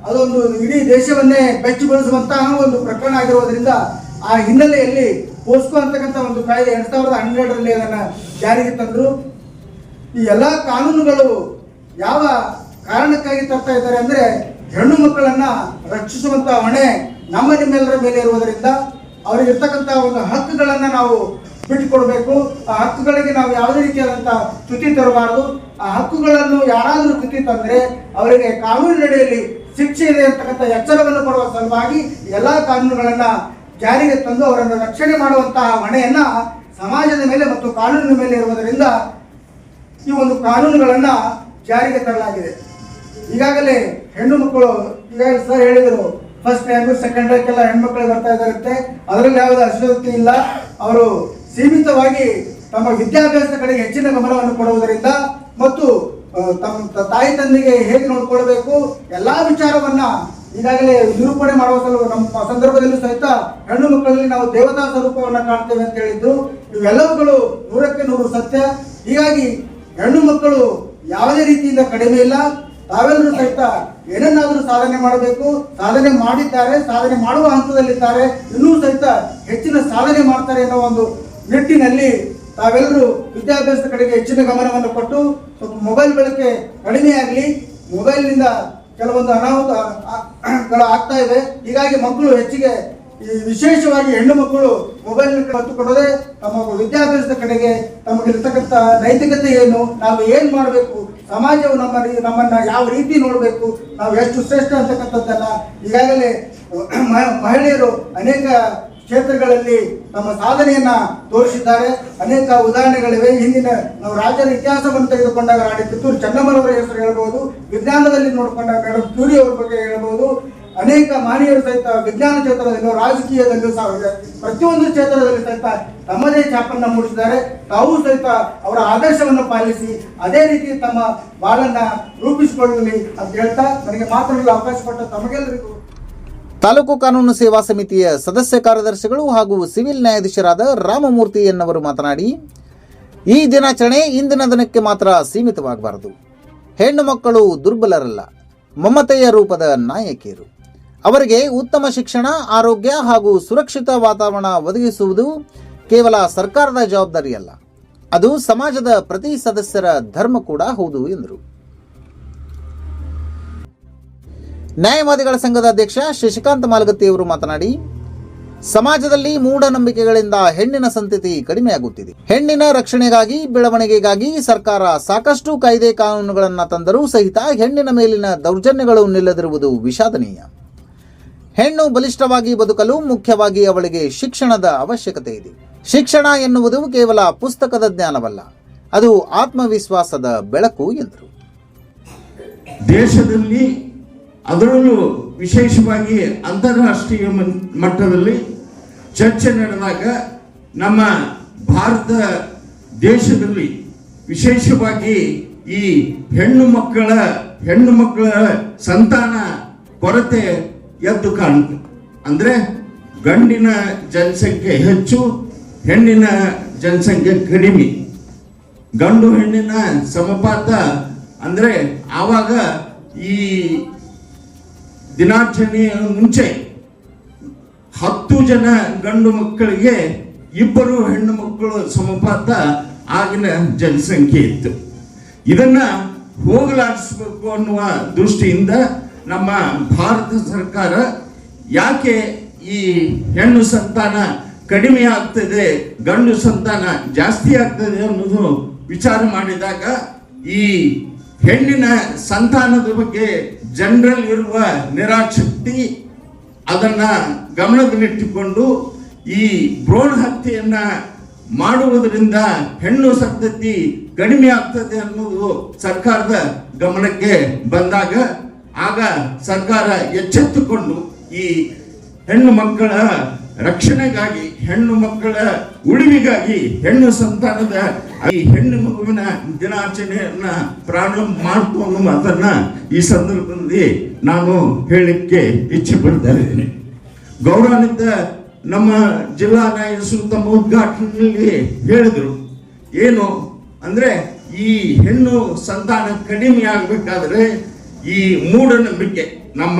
ಅದೊಂದು ಇಡೀ ದೇಶವನ್ನೇ ಬೆಚ್ಚಿ ಬೆಳೆಸುವಂತಹ ಒಂದು ಪ್ರಕರಣ ಆಗಿರುವುದರಿಂದ ಆ ಹಿನ್ನೆಲೆಯಲ್ಲಿ ಪೋಸ್ಕೋ ಅಂತಕ್ಕಂಥ ಒಂದು ಕಾಯ್ದೆ ಎರಡ್ ಸಾವಿರದ ಹನ್ನೆರಡರಲ್ಲಿ ಅದನ್ನು ಜಾರಿಗೆ ತಂದರು. ಈ ಎಲ್ಲ ಕಾನೂನುಗಳು ಯಾವ ಕಾರಣಕ್ಕಾಗಿ ತರ್ತಾ ಇದ್ದಾರೆ ಅಂದ್ರೆ ಹೆಣ್ಣು ಮಕ್ಕಳನ್ನು ರಕ್ಷಿಸುವಂಥ ಹೊಣೆ ನಮ್ಮ ನಿಮ್ಮೆಲ್ಲರ ಮೇಲೆ ಇರುವುದರಿಂದ ಅವರಿಗಿರ್ತಕ್ಕಂಥ ಒಂದು ಹಕ್ಕುಗಳನ್ನು ನಾವು ಬಿಟ್ಟುಕೊಡಬೇಕು. ಆ ಹಕ್ಕುಗಳಿಗೆ ನಾವು ಯಾವುದೇ ರೀತಿಯಾದಂಥ ಚ್ಯುತಿ ತರಬಾರದು. ಆ ಹಕ್ಕುಗಳನ್ನು ಯಾರಾದರೂ ಚ್ಯುತಿ ತಂದ್ರೆ ಅವರಿಗೆ ಕಾನೂನಿನಡಿಯಲ್ಲಿ ಶಿಕ್ಷೆ ಇದೆ ಅಂತಕ್ಕಂಥ ಎಚ್ಚರವನ್ನು ಕೊಡುವ ಸಲುವಾಗಿ ಎಲ್ಲ ಕಾನೂನುಗಳನ್ನ ಜಾರಿಗೆ ತಂದು ಅವರನ್ನು ರಕ್ಷಣೆ ಮಾಡುವಂತಹ ಹೊಣೆಯನ್ನ ಸಮಾಜದ ಮೇಲೆ ಮತ್ತು ಕಾನೂನಿನ ಮೇಲೆ ಇರುವುದರಿಂದ ಈ ಒಂದು ಕಾನೂನುಗಳನ್ನು ಜಾರಿಗೆ ತರಲಾಗಿದೆ. ಈಗಾಗಲೇ ಹೆಣ್ಣು ಮಕ್ಕಳು, ಈಗಾಗಲೇ ಸರ್ ಹೇಳಿದರು ಫಸ್ಟ್ ರ್ಯಾಂಕ್ ಸೆಕೆಂಡ್ ರ್ಯಾಂಕ್ ಎಲ್ಲ ಹೆಣ್ಮಕ್ಳಿಗೆ ಬರ್ತಾ ಇದ್ದಾರಂತೆ. ಅದರಲ್ಲಿ ಯಾವುದೇ ಅಶೋಕ್ತಿ ಇಲ್ಲ. ಅವರು ಸೀಮಿತವಾಗಿ ತಮ್ಮ ವಿದ್ಯಾಭ್ಯಾಸದ ಕಡೆಗೆ ಹೆಚ್ಚಿನ ಗಮನವನ್ನು ಕೊಡುವುದರಿಂದ ಮತ್ತು ತಮ್ಮ ತಾಯಿ ತಂದೆಗೆ ಹೇಗೆ ನೋಡಿಕೊಳ್ಬೇಕು, ಎಲ್ಲಾ ವಿಚಾರವನ್ನ ಈಗಾಗಲೇ ನಿರೂಪಣೆ ಮಾಡುವ ಸಲ ನಮ್ಮ ಸಂದರ್ಭದಲ್ಲೂ ಸಹಿತ ಹೆಣ್ಣು ಮಕ್ಕಳಲ್ಲಿ ನಾವು ದೇವತಾ ಸ್ವರೂಪವನ್ನು ಕಾಣ್ತೇವೆ ಅಂತ ಹೇಳಿದ್ದು, ಇವೆಲ್ಲವುಗಳು ನೂರಕ್ಕೆ ನೂರು ಸತ್ಯ. ಹೀಗಾಗಿ ಹೆಣ್ಣು ಮಕ್ಕಳು ಯಾವುದೇ ರೀತಿಯಿಂದ ಕಡಿಮೆ ಇಲ್ಲ. ತಾವೆಲ್ಲರೂ ಸಹಿತ ಏನನ್ನಾದರೂ ಸಾಧನೆ ಮಾಡಬೇಕು. ಸಾಧನೆ ಮಾಡಿದ್ದಾರೆ, ಸಾಧನೆ ಮಾಡುವ ಹಂತದಲ್ಲಿದ್ದಾರೆ. ಇನ್ನೂ ಸಹಿತ ಹೆಚ್ಚಿನ ಸಾಧನೆ ಮಾಡ್ತಾರೆ ಅನ್ನೋ ಒಂದು ನಿಟ್ಟಿನಲ್ಲಿ ತಾವೆಲ್ಲರೂ ವಿದ್ಯಾಭ್ಯಾಸದ ಕಡೆಗೆ ಹೆಚ್ಚಿನ ಗಮನವನ್ನು ಕೊಟ್ಟು, ಸ್ವಲ್ಪ ಮೊಬೈಲ್ ಬಳಕೆ ಕಡಿಮೆಯಾಗಲಿ. ಮೊಬೈಲ್ನಿಂದ ಕೆಲವೊಂದು ಅನಾಹುತ, ಆ- ಗಳು ಆಗ್ತಾ ಇವೆ ಹೀಗಾಗಿ ಮಕ್ಕಳು ಹೆಚ್ಚಿಗೆ ಈ ವಿಶೇಷವಾಗಿ ಹೆಣ್ಣು ಮಕ್ಕಳು ಮೊಬೈಲ್ ಕತ್ತು ತಮ್ಮ ವಿದ್ಯಾಭ್ಯಾಸದ ಕಡೆಗೆ ತಮಗಿರ್ತಕ್ಕಂಥ ನೈತಿಕತೆ ಏನು? ನಾವು ಏನು ಮಾಡಬೇಕು? ಸಮಾಜವು ನಮ್ಮ ನಮ್ಮನ್ನ ಯಾವ ರೀತಿ ನೋಡಬೇಕು? ನಾವು ಎಷ್ಟು ಶ್ರೇಷ್ಠ ಅಂತಕ್ಕಂಥದ್ದನ್ನ ಈಗಾಗಲೇ ಮಹಿಳೆಯರು ಅನೇಕ ಕ್ಷೇತ್ರಗಳಲ್ಲಿ ತಮ್ಮ ಸಾಧನೆಯನ್ನ ತೋರಿಸಿದ್ದಾರೆ. ಅನೇಕ ಉದಾಹರಣೆಗಳಿವೆ. ಹಿಂದಿನ ನಾವು ರಾಜ್ಯದ ಇತಿಹಾಸವನ್ನು ತೆಗೆದುಕೊಂಡಾಗ ರಾಣಿ ಕಿತ್ತೂರು ಚೆನ್ನಮ್ಮನವರ ಹೆಸರು ಹೇಳಬಹುದು ವಿಜ್ಞಾನದಲ್ಲಿ ನೋಡಿಕೊಂಡಾಗ ಮೇಡಮ್ ಕ್ಯೂರಿ ಅವ್ರ ಬಗ್ಗೆ ಹೇಳಬಹುದು ಅನೇಕ ಮಾನೀಯರು ಸಹಿತ ವಿಜ್ಞಾನ ಕ್ಷೇತ್ರದಲ್ಲೂ ರಾಜಕೀಯದಲ್ಲೂ ಸಹ ಪ್ರತಿಯೊಂದು ಕ್ಷೇತ್ರದಲ್ಲಿ ಸಹಿತ ತಮ್ಮದೇ ಛಾಪನ್ನ ಮೂಡಿಸಿದ್ದಾರೆ. ತಾವು ಸಹಿತ ಅವರ ಆದರ್ಶವನ್ನು ಪಾಲಿಸಿ, ಅದೇ ರೀತಿ ತಮ್ಮ ಬಾಳನ್ನ ರೂಪಿಸಿಕೊಳ್ಳಲಿ ಅಂತ ಹೇಳ್ತಾ, ನನಗೆ ಮಾತನಾಡಲು ಅವಕಾಶ ಕೊಟ್ಟ ತಮಗೆಲ್ಲರಿಗೂ ತಾಲೂಕು ಕಾನೂನು ಸೇವಾ ಸಮಿತಿಯ ಸದಸ್ಯ ಕಾರ್ಯದರ್ಶಿಗಳು ಹಾಗೂ ಸಿವಿಲ್ ನ್ಯಾಯಾಧೀಶರಾದ ರಾಮಮೂರ್ತಿ ಎನ್ನವರು ಮಾತನಾಡಿ, ಈ ದಿನಾಚರಣೆ ಇಂದಿನ ದಿನಕ್ಕೆ ಮಾತ್ರ ಸೀಮಿತವಾಗಬಾರದು. ಹೆಣ್ಣು ಮಕ್ಕಳು ದುರ್ಬಲರಲ್ಲ. ಮಮತೆಯ ರೂಪದ ನಾಯಕಿಯರು. ಅವರಿಗೆ ಉತ್ತಮ ಶಿಕ್ಷಣ, ಆರೋಗ್ಯ ಹಾಗೂ ಸುರಕ್ಷಿತ ವಾತಾವರಣ ಒದಗಿಸುವುದು ಕೇವಲ ಸರ್ಕಾರದ ಜವಾಬ್ದಾರಿಯಲ್ಲ. ಅದು ಸಮಾಜದ ಪ್ರತಿ ಸದಸ್ಯರ ಧರ್ಮ ಕೂಡ ಹೌದು, ಎಂದರು. ನ್ಯಾಯವಾದಿಗಳ ಸಂಘದ ಅಧ್ಯಕ್ಷ ಶಶಿಕಾಂತ್ ಮಾಲಗತ್ತಿಯವರು ಮಾತನಾಡಿ, ಸಮಾಜದಲ್ಲಿ ಮೂಢನಂಬಿಕೆಗಳಿಂದ ಹೆಣ್ಣಿನ ಸಂತತಿ ಕಡಿಮೆಯಾಗುತ್ತಿದೆ. ಹೆಣ್ಣಿನ ರಕ್ಷಣೆಗಾಗಿ, ಬೆಳವಣಿಗೆಗಾಗಿ ಸರ್ಕಾರ ಸಾಕಷ್ಟು ಕಾಯ್ದೆ ಕಾನೂನುಗಳನ್ನು ತಂದರೂ ಸಹಿತ ಹೆಣ್ಣಿನ ಮೇಲಿನ ದೌರ್ಜನ್ಯಗಳು ನಿಲ್ಲದಿರುವುದು ವಿಷಾದನೀಯ. ಹೆಣ್ಣು ಬಲಿಷ್ಠವಾಗಿ ಬದುಕಲು ಮುಖ್ಯವಾಗಿ ಅವಳಿಗೆ ಶಿಕ್ಷಣದ ಅವಶ್ಯಕತೆ ಇದೆ. ಶಿಕ್ಷಣ ಎನ್ನುವುದು ಕೇವಲ ಪುಸ್ತಕದ ಜ್ಞಾನವಲ್ಲ, ಅದು ಆತ್ಮವಿಶ್ವಾಸದ ಬೆಳಕು ಎಂದರು. ದೇಶದಲ್ಲಿ ಅದರಲ್ಲೂ ವಿಶೇಷವಾಗಿ ಅಂತಾರಾಷ್ಟ್ರೀಯ ಮಟ್ಟದಲ್ಲಿ ಚರ್ಚೆ ನಡೆದಾಗ ನಮ್ಮ ಭಾರತ ದೇಶದಲ್ಲಿ ವಿಶೇಷವಾಗಿ ಈ ಹೆಣ್ಣು ಮಕ್ಕಳ ಹೆಣ್ಣು ಮಕ್ಕಳ ಸಂತಾನ ಕೊರತೆ ಎದ್ದು ಕಾಣುತ್ತೆ. ಅಂದರೆ ಗಂಡಿನ ಜನಸಂಖ್ಯೆ ಹೆಚ್ಚು, ಹೆಣ್ಣಿನ ಜನಸಂಖ್ಯೆ ಕಡಿಮೆ. ಗಂಡು, ಹೆಣ್ಣಿನ ಸಮಪಾತ ಅಂದರೆ ಆವಾಗ ಈ ದಿನಾಚರಣೆಯ ಮುಂಚೆ ಹತ್ತು ಜನ ಗಂಡು ಮಕ್ಕಳಿಗೆ ಇಬ್ಬರು ಹೆಣ್ಣು ಮಕ್ಕಳು ಸಮಪಾತ ಆಗಿನ ಜನಸಂಖ್ಯೆ ಇತ್ತು. ಇದನ್ನ ಹೋಗಲಾಡಿಸ್ಬೇಕು ಅನ್ನುವ ದೃಷ್ಟಿಯಿಂದ ನಮ್ಮ ಭಾರತ ಸರ್ಕಾರ ಯಾಕೆ ಈ ಹೆಣ್ಣು ಸಂತಾನ ಕಡಿಮೆ ಆಗ್ತದೆ, ಗಂಡು ಸಂತಾನ ಜಾಸ್ತಿ ಆಗ್ತದೆ ಅನ್ನೋದು ವಿಚಾರ ಮಾಡಿದಾಗ ಈ ಹೆಣ್ಣಿನ ಸಂತಾನದ ಬಗ್ಗೆ ಜನರಲ್ ಇರುವ ನಿರಾಸಕ್ತಿ ಅದನ್ನ ಗಮನದಲ್ಲಿಟ್ಟುಕೊಂಡು ಈ ಭ್ರೂಣ ಹತ್ಯೆಯನ್ನ ಮಾಡುವುದರಿಂದ ಹೆಣ್ಣು ಸಂತತಿ ಕಡಿಮೆ ಆಗ್ತದೆ ಅನ್ನೋದು ಸರ್ಕಾರದ ಗಮನಕ್ಕೆ ಬಂದಾಗ ಆಗ ಸರ್ಕಾರ ಎಚ್ಚೆತ್ತುಕೊಂಡು ಈ ಹೆಣ್ಣು ಮಕ್ಕಳ ರಕ್ಷಣೆಗಾಗಿ ಹೆಣ್ಣು ಮಕ್ಕಳ ಉಳಿವಿಗಾಗಿ ಹೆಣ್ಣು ಸಂತಾನದ ಈ ಹೆಣ್ಣು ಮಗುವಿನ ದಿನಾಚರಣೆಯನ್ನ ಪ್ರಾರಂಭ ಮಾಡ್ತು ಅನ್ನೋ ಮಾತನ್ನ ಈ ಸಂದರ್ಭದಲ್ಲಿ ನಾನು ಹೇಳಲಿಕ್ಕೆ ಇಚ್ಛೆ ಪಡ್ತಾ ಇದ್ದೀನಿ ಗೌರವಾನ್ವಿತ ನಮ್ಮ ಜಿಲ್ಲಾ ನಾಯಕರು ತಮ್ಮ ಉದ್ಘಾಟನೆಯಲ್ಲಿ ಹೇಳಿದ್ರು, ಏನು ಅಂದ್ರೆ ಈ ಹೆಣ್ಣು ಸಂತಾನ ಕಡಿಮೆ ಆಗಬೇಕಾದ್ರೆ ಈ ಮೂಢನಂಬಿಕೆ ನಮ್ಮ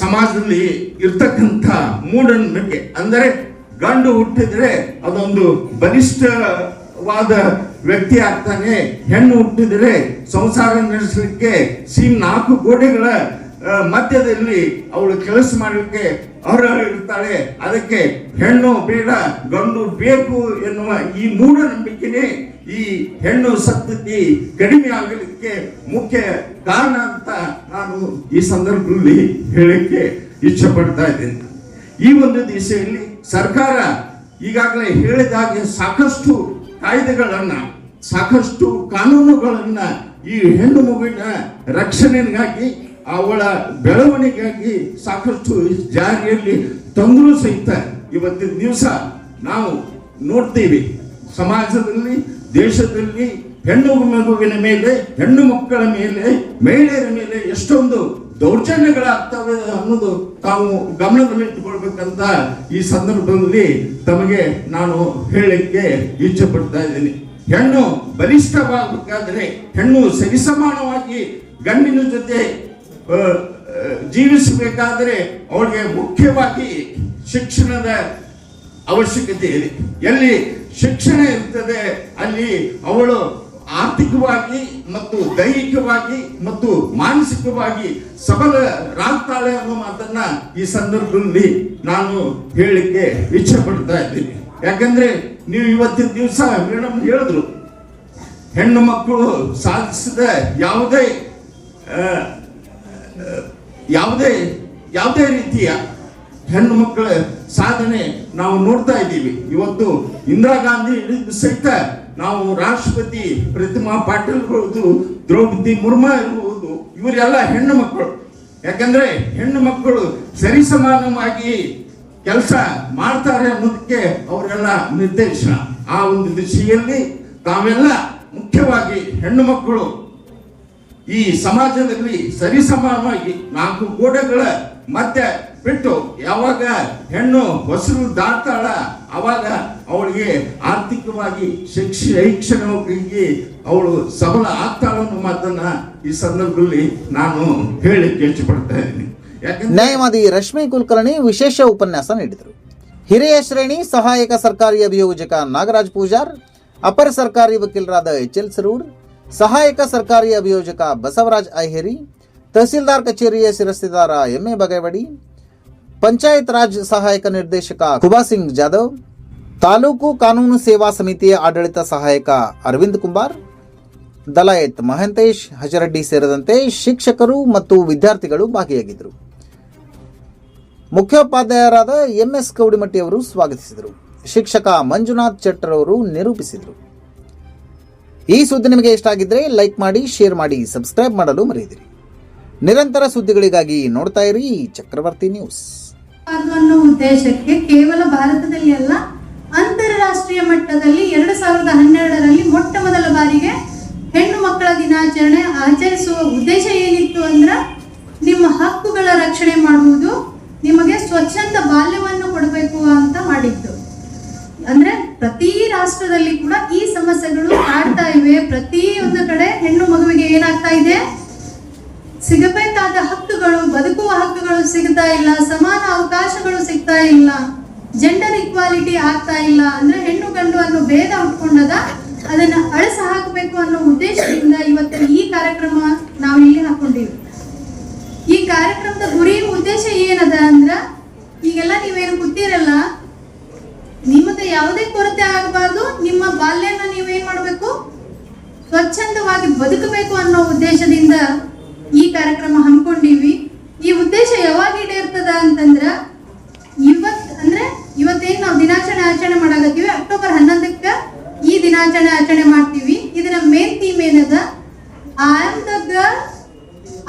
ಸಮಾಜದಲ್ಲಿ ಇರ್ತಕ್ಕಂಥ ಮೂಢನಂಬಿಕೆ, ಅಂದರೆ ಗಂಡು ಹುಟ್ಟಿದ್ರೆ ಅದೊಂದು ಬಲಿಷ್ಠವಾದ ವ್ಯಕ್ತಿ ಆಗ್ತಾನೆ, ಹೆಣ್ಣು ಹುಟ್ಟಿದ್ರೆ ಸಂಸಾರ ನಡೆಸಲಿಕ್ಕೆ ಸಿ ನಾಲ್ಕು ಗೋಡೆಗಳ ಮಧ್ಯದಲ್ಲಿ ಅವಳು ಕೆಲಸ ಮಾಡಲಿಕ್ಕೆ ಇರ್ತಾಳೆ. ಅದಕ್ಕೆ ಹೆಣ್ಣು ಬೇಡ, ಗಂಡು ಬೇಕು ಎನ್ನುವ ಈ ಮೂಢನಂಬಿಕೆನೇ ಈ ಹೆಣ್ಣು ಸಂತತಿ ಕಡಿಮೆ ಆಗಲಿಕ್ಕೆ ಮುಖ್ಯ ಕಾರಣ ಅಂತ ನಾನು ಈ ಸಂದರ್ಭದಲ್ಲಿ ಹೇಳಕ್ಕೆ ಇಚ್ಛೆ ಪಡ್ತಾ ಇದ್ದೇನೆ. ಈ ಒಂದು ದಿಸೆಯಲ್ಲಿ ಸರ್ಕಾರ ಈಗಾಗಲೇ ಹೇಳಿದ ಹಾಗೆ ಸಾಕಷ್ಟು ಕಾಯ್ದೆಗಳನ್ನ, ಸಾಕಷ್ಟು ಕಾನೂನುಗಳನ್ನ ಈ ಹೆಣ್ಣು ಮಗುವಿನ ರಕ್ಷಣೆಗಾಗಿ ಅವಳ ಬೆಳವಣಿಗೆಗಾಗಿ ಸಾಕಷ್ಟು ಜಾರಿಯಲ್ಲಿ ತಂದರೂ ಸಹಿತ ಇವತ್ತಿನ ದಿವಸ ನಾವು ನೋಡ್ತೀವಿ. ಸಮಾಜದಲ್ಲಿ, ದೇಶದಲ್ಲಿ ಹೆಣ್ಣು ಮಗುವಿನ ಮೇಲೆ, ಹೆಣ್ಣು ಮಕ್ಕಳ ಮೇಲೆ, ಮಹಿಳೆಯರ ಮೇಲೆ ಎಷ್ಟೊಂದು ದೌರ್ಜನ್ಯಗಳಾಗ್ತವೆ ಅನ್ನೋದು ತಾವು ಗಮನದಲ್ಲಿಟ್ಟುಕೊಳ್ಬೇಕಂತ ಈ ಸಂದರ್ಭದಲ್ಲಿ ತಮಗೆ ನಾನು ಹೇಳಲಿಕ್ಕೆ ಇಚ್ಛೆ ಪಡ್ತಾ ಇದ್ದೀನಿ. ಹೆಣ್ಣು ಬಲಿಷ್ಠವಾಗಬೇಕಾದ್ರೆ ಹೆಣ್ಣು ಸರಿಸಮಾನವಾಗಿ ಗಂಡಿನ ಜೊತೆ ಜೀವಿಸಬೇಕಾದ್ರೆ ಅವಳಿಗೆ ಮುಖ್ಯವಾಗಿ ಶಿಕ್ಷಣದ ಅವಶ್ಯಕತೆ ಇದೆ. ಎಲ್ಲಿ ಶಿಕ್ಷಣ ಇರ್ತದೆ, ಅಲ್ಲಿ ಅವಳು ಆರ್ಥಿಕವಾಗಿ ಮತ್ತು ದೈಹಿಕವಾಗಿ ಮತ್ತು ಮಾನಸಿಕವಾಗಿ ಸಬಲರಾಗ್ತಾಳೆ ಅನ್ನೋ ಮಾತನ್ನ ಈ ಸಂದರ್ಭದಲ್ಲಿ ನಾನು ಹೇಳಲಿಕ್ಕೆ ಇಚ್ಛೆ ಪಡ್ತಾ ಇದ್ದೀನಿ. ಯಾಕಂದ್ರೆ ನೀವು ಇವತ್ತಿನ ದಿವಸ ಮೇಡಮ್ ಹೇಳಿದ್ರು, ಹೆಣ್ಣು ಮಕ್ಕಳು ಸಾಧಿಸಿದ ಯಾವುದೇ ಯಾವುದೇ ಯಾವುದೇ ರೀತಿಯ ಹೆಣ್ಣು ಮಕ್ಕಳ ಸಾಧನೆ ನಾವು ನೋಡ್ತಾ ಇದ್ದೀವಿ. ಇವತ್ತು ಇಂದಿರಾ ಗಾಂಧಿ ಹಿಡಿದು ಸಹಿತ ನಾವು ರಾಷ್ಟ್ರಪತಿ ಪ್ರತಿಮಾ ಪಾಟೀಲ್ ಇರ್ಬೋದು ದ್ರೌಪದಿ ಮುರ್ಮು ಇರ್ಬೋದು, ಇವರೆಲ್ಲ ಹೆಣ್ಣು ಮಕ್ಕಳು. ಯಾಕಂದ್ರೆ ಹೆಣ್ಣು ಮಕ್ಕಳು ಸರಿಸಮಾನವಾಗಿ ಕೆಲಸ ಮಾಡ್ತಾರೆ ಅನ್ನೋದಕ್ಕೆ ಅವರೆಲ್ಲ ನಿರ್ದೇಶನ. ಆ ಒಂದು ದಿಶೆಯಲ್ಲಿ ತಾವೆಲ್ಲ ಮುಖ್ಯವಾಗಿ ಹೆಣ್ಣು ಮಕ್ಕಳು ಈ ಸಮಾಜದಲ್ಲಿ ಸರಿಸಮಾನವಾಗಿ ನಾಲ್ಕು ಗೋಡೆಗಳ ಮಧ್ಯೆ ಬಿಟ್ಟು ಯಾವಾಗ ಹೆಣ್ಣು ಹೊಸರು ದಾಟ್ತಾಳ ಅವಾಗ ಅವಳಿಗೆ ಆರ್ಥಿಕವಾಗಿ ಶಿಕ್ಷ ಶೈಕ್ಷಣಿಕವಾಗಿ ಅವಳು ಸಬಲ ಆಗ್ತಾಳ ಅನ್ನೋ ಮಾತನ್ನ ಈ ಸಂದರ್ಭದಲ್ಲಿ ನಾನು ಹೇಳಿಕ್ಕೆ ಇಚ್ಛಪಡ್ತಾ ಇದ್ದೀನಿ. ನ್ಯಾಯವಾದಿ ರಶ್ಮಿ ಕುಲಕರ್ಣಿ ವಿಶೇಷ ಉಪನ್ಯಾಸ ನೀಡಿದರು. ಹಿರಿಯ ಶ್ರೇಣಿ ಸಹಾಯಕ ಸರ್ಕಾರಿ ಅಭಿಯೋಜಕ ನಾಗರಾಜ್ ಪೂಜಾರ್, ಅಪರ ಸರ್ಕಾರಿ ವಕೀಲರಾದ ಎಚ್ ಎಲ್ ಸರೂರ್ ಸಹಾಯಕ ಸರ್ಕಾರಿ ಅಭಿಯೋಜಕ ಬಸವರಾಜ್ ಐಹೇರಿ, ತಹಸೀಲ್ದಾರ್ ಕಚೇರಿಯ ಶಿರಸ್ತೆದಾರ ಎಂಎ ಬಗೇವಡಿ, ಪಂಚಾಯತ್ ರಾಜ್ ಸಹಾಯಕ ನಿರ್ದೇಶಕ ಕುಬಾ ಸಿಂಗ್ ಜಾಧವ್, ತಾಲೂಕು ಕಾನೂನು ಸೇವಾ ಸಮಿತಿಯ ಆಡಳಿತ ಸಹಾಯಕ ಅರವಿಂದ್ ಕುಮಾರ್ ದಲಾಯತ್ ಮಹಂತೇಶ್ ಹಜರಡ್ಡಿ ಸೇರಿದಂತೆ ಶಿಕ್ಷಕರು ಮತ್ತು ವಿದ್ಯಾರ್ಥಿಗಳು ಭಾಗಿಯಾಗಿದ್ದರು. ಮುಖ್ಯೋಪಾಧ್ಯಾಯರಾದ ಎಂಎಸ್ ಕೌಡಿಮಟ್ಟಿ ಅವರು ಸ್ವಾಗತಿಸಿದರು. ಶಿಕ್ಷಕ ಮಂಜುನಾಥ್ ಚಟ್ಟರವರು ನಿರೂಪಿಸಿದರು. ಈ ಸುದ್ದಿ ನಿಮಗೆ ಇಷ್ಟ ಆಗಿದ್ರೆ ಲೈಕ್ ಮಾಡಿ, ಶೇರ್ ಮಾಡಿ, ಸಬ್ಸ್ಕ್ರೈಬ್ ಮಾಡಲು ಮರೆಯದಿರಿ. ನಿರಂತರ ಸುದ್ದಿಗಳಿಗಾಗಿ ನೋಡ್ತಾ ಇರಿ ಚಕ್ರವರ್ತಿ ನ್ಯೂಸ್. ಅನ್ನೋ ಉದ್ದೇಶಕ್ಕೆ ಕೇವಲ ಭಾರತದಲ್ಲಿ ಅಲ್ಲ, ಅಂತಾರಾಷ್ಟ್ರೀಯ ಮಟ್ಟದಲ್ಲಿ ಎರಡು ಸಾವಿರದ ಹನ್ನೆರಡರಲ್ಲಿ ಮೊಟ್ಟ ಮೊದಲ ಬಾರಿಗೆ ಹೆಣ್ಣು ಮಕ್ಕಳ ದಿನಾಚರಣೆ ಆಚರಿಸುವ ಉದ್ದೇಶ ಏನಿತ್ತು ಅಂದ್ರೆ ನಿಮ್ಮ ಹಕ್ಕುಗಳ ರಕ್ಷಣೆ ಮಾಡುವುದು ನಿಮಗೆ ಸ್ವಚ್ಛಂದ ಬಾಲ್ಯವನ್ನು ಕೊಡಬೇಕು ಅಂತ ಮಾಡಿತ್ತು ಅಂದ್ರೆ ಪ್ರತಿ ರಾಷ್ಟ್ರದಲ್ಲಿ ಕೂಡ ಈ ಸಮಸ್ಯೆಗಳು ಕಾಡ್ತಾ ಇವೆ. ಪ್ರತಿ ಒಂದು ಕಡೆ ಹೆಣ್ಣು ಮಗುವಿಗೆ ಏನಾಗ್ತಾ ಇದೆ? ಸಿಗಬೇಕಾದ ಹಕ್ಕುಗಳು, ಬದುಕುವ ಹಕ್ಕುಗಳು ಸಿಗ್ತಾ ಇಲ್ಲ, ಸಮಾನ ಅವಕಾಶಗಳು ಸಿಗ್ತಾ ಇಲ್ಲ ಜೆಂಡರ್ ಇಕ್ವಾಲಿಟಿ ಆಗ್ತಾ ಇಲ್ಲ ಅಂದ್ರೆ ಹೆಣ್ಣು ಗಂಡು ಅನ್ನೋ ಭೇದ ಉಟ್ಕೊಂಡದ ಅದನ್ನ ಅಳಸ ಹಾಕಬೇಕು ಅನ್ನೋ ಉದ್ದೇಶದಿಂದ ಇವತ್ತಿನ ಈ ಕಾರ್ಯಕ್ರಮ ನಾವು ಇಲ್ಲಿ ಹಾಕೊಂಡಿವಿ. ಈ ಕಾರ್ಯಕ್ರಮದ ಗುರಿ ಉದ್ದೇಶ ಏನದ ಅಂದ್ರ, ಈಗೆಲ್ಲ ನೀವೇನು ಕೂತಿರಲ್ಲ ನಿಮ್ಮದು ಯಾವುದೇ ಕೊರತೆ ಆಗಬಾರ್ದು. ನಿಮ್ಮ ಬಾಲ್ಯನ ನೀವೇನ್ ಮಾಡಬೇಕು? ಸ್ವಚ್ಛಂದವಾಗಿ ಬದುಕಬೇಕು ಅನ್ನೋ ಉದ್ದೇಶದಿಂದ ಈ ಕಾರ್ಯಕ್ರಮ ಹಮ್ಮಿಕೊಂಡಿವಿ. ಈ ಉದ್ದೇಶ ಯಾವಾಗ ಈಡೇರ್ತದ ಅಂತಂದ್ರ, ಇವತ್ ಅಂದ್ರೆ ಇವತ್ತೇನ್ ನಾವು ದಿನಾಚರಣೆ ಆಚರಣೆ ಮಾಡಾಕತ್ತೀವಿ? ಅಕ್ಟೋಬರ್ ಹನ್ನೊಂದಕ್ಕ ಈ ದಿನಾಚರಣೆ ಆಚರಣೆ ಮಾಡ್ತೀವಿ. ಇದರ ಮೇನ್ ಥೀಮ್ ಏನದ? I am the girl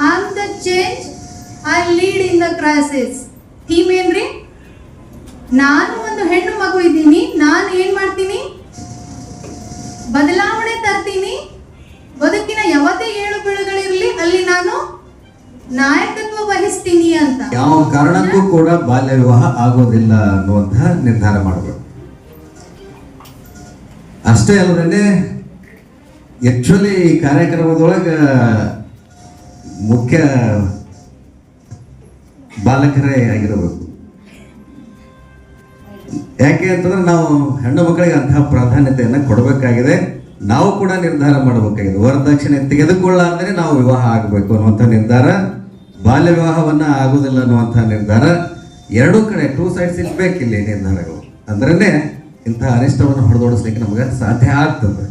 I am the change I lead in the crosses theme ಏನ್ರಿ? ನಾನು ಒಂದು ಹೆಣ್ಣು ಮಗು ಇದ್ದೀನಿ. ನಾನು ಏನ್ ಮಾಡ್ತೀನಿ? ಬದಲಾವಣೆ ತರ್ತೀನಿ. ಬದುಕಿನ ಯಾವತ್ತೇ ಏಳು ಬೀಳುಗಳಿರ್ಲಿ ಅಲ್ಲಿ ನಾನು ನಾಯಕತ್ವ ವಹಿಸ್ತೀನಿ ಅಂತ. ಯಾವ ಕಾರಣಕ್ಕೂ ಕೂಡ ಬಾಲ್ಯ ವಿವಾಹ ಆಗೋದಿಲ್ಲ ಅನ್ನುವಂತಹ ನಿರ್ಧಾರ ಮಾಡಬೇಕು. ಅಷ್ಟೇ ಅಲ್ಲದೆ ಆಕ್ಚುಲಿ ಈ ಕಾರ್ಯಕ್ರಮದೊಳಗೆ ಮುಖ್ಯ ಬಾಲಕರೇ ಆಗಿರಬೇಕು. ಯಾಕೆ ಅಂತಂದ್ರೆ ನಾವು ಹೆಣ್ಣು ಮಕ್ಕಳಿಗೆ ಅಂತಹ ಪ್ರಾಧಾನ್ಯತೆಯನ್ನು ಕೊಡಬೇಕಾಗಿದೆ. ನಾವು ಕೂಡ ನಿರ್ಧಾರ ಮಾಡಬೇಕಾಗಿದೆ. ವರದಕ್ಷಿಣೆ ತೆಗೆದುಕೊಳ್ಳ ಅಂದರೆ ನಾವು ವಿವಾಹ ಆಗಬೇಕು ಅನ್ನುವಂಥ ನಿರ್ಧಾರ. ಬಾಲ್ಯ ವಿವಾಹವನ್ನ ಆಗುವುದಿಲ್ಲ ಅನ್ನುವಂಥ ನಿರ್ಧಾರ. ಎರಡೂ ಕಡೆ ಟೂ ಸೈಡ್ಸ್ ಇರ್ಬೇಕಿಲ್ಲಿ ನಿರ್ಧಾರಗಳು. ಅಂದ್ರೇ ಇಂತಹ ಅನಿಷ್ಟವನ್ನು ಹೊಡೆದೋಡಿಸ್ಲಿಕ್ಕೆ ನಮಗೆ ಸಾಧ್ಯ ಆಗ್ತದೆ.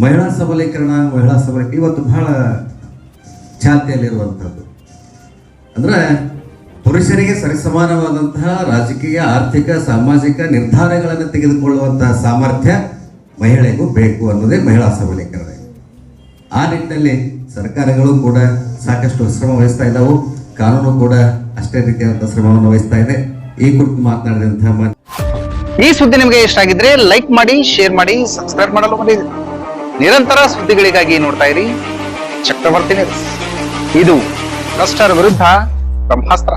ಮಹಿಳಾ ಸಬಲೀಕರಣ ಮಹಿಳಾ ಸಬಲೀಕರಣ ಇವತ್ತು ಬಹಳ ಚಾಲ್ತಿಯಲ್ಲಿರುವಂಥದ್ದು ಅಂದ್ರೆ ಪುರುಷರಿಗೆ ಸರಿಸಮಾನವಾದಂತಹ ರಾಜಕೀಯ, ಆರ್ಥಿಕ, ಸಾಮಾಜಿಕ ನಿರ್ಧಾರಗಳನ್ನು ತೆಗೆದುಕೊಳ್ಳುವಂತಹ ಸಾಮರ್ಥ್ಯ ಮಹಿಳೆಗೂ ಬೇಕು ಅನ್ನೋದೇ ಮಹಿಳಾ ಸಬಲೀಕರಣ ಆ ನಿಟ್ಟಿನಲ್ಲಿ ಸರ್ಕಾರಗಳು ಕೂಡ ಸಾಕಷ್ಟು ಶ್ರಮ ವಹಿಸ್ತಾ ಇದ್ದಾವೆ. ಕಾನೂನು ಕೂಡ ಅಷ್ಟೇ ರೀತಿಯಾದಂತಹ ಶ್ರಮವನ್ನು ವಹಿಸ್ತಾ ಇದೆ. ಈ ಕುರಿತು ಮಾತನಾಡಿದಂತಹ ಈ ಸುದ್ದಿ ನಿಮಗೆ ಇಷ್ಟ ಆಗಿದ್ರೆ ಲೈಕ್ ಮಾಡಿ, ಶೇರ್ ಮಾಡಿ, ಸಬ್ಸ್ಕ್ರೈಬ್ ಮಾಡಲು ನಿರಂತರ ಸುದ್ದಿಗಳಿಗಾಗಿ ನೋಡ್ತಾ ಇರಿ. ಚಕ್ರವರ್ತಿ ಇದು ಭ್ರಷ್ಟರ ವಿರುದ್ಧ ಬ್ರಹ್ಮಾಸ್ತ್ರ.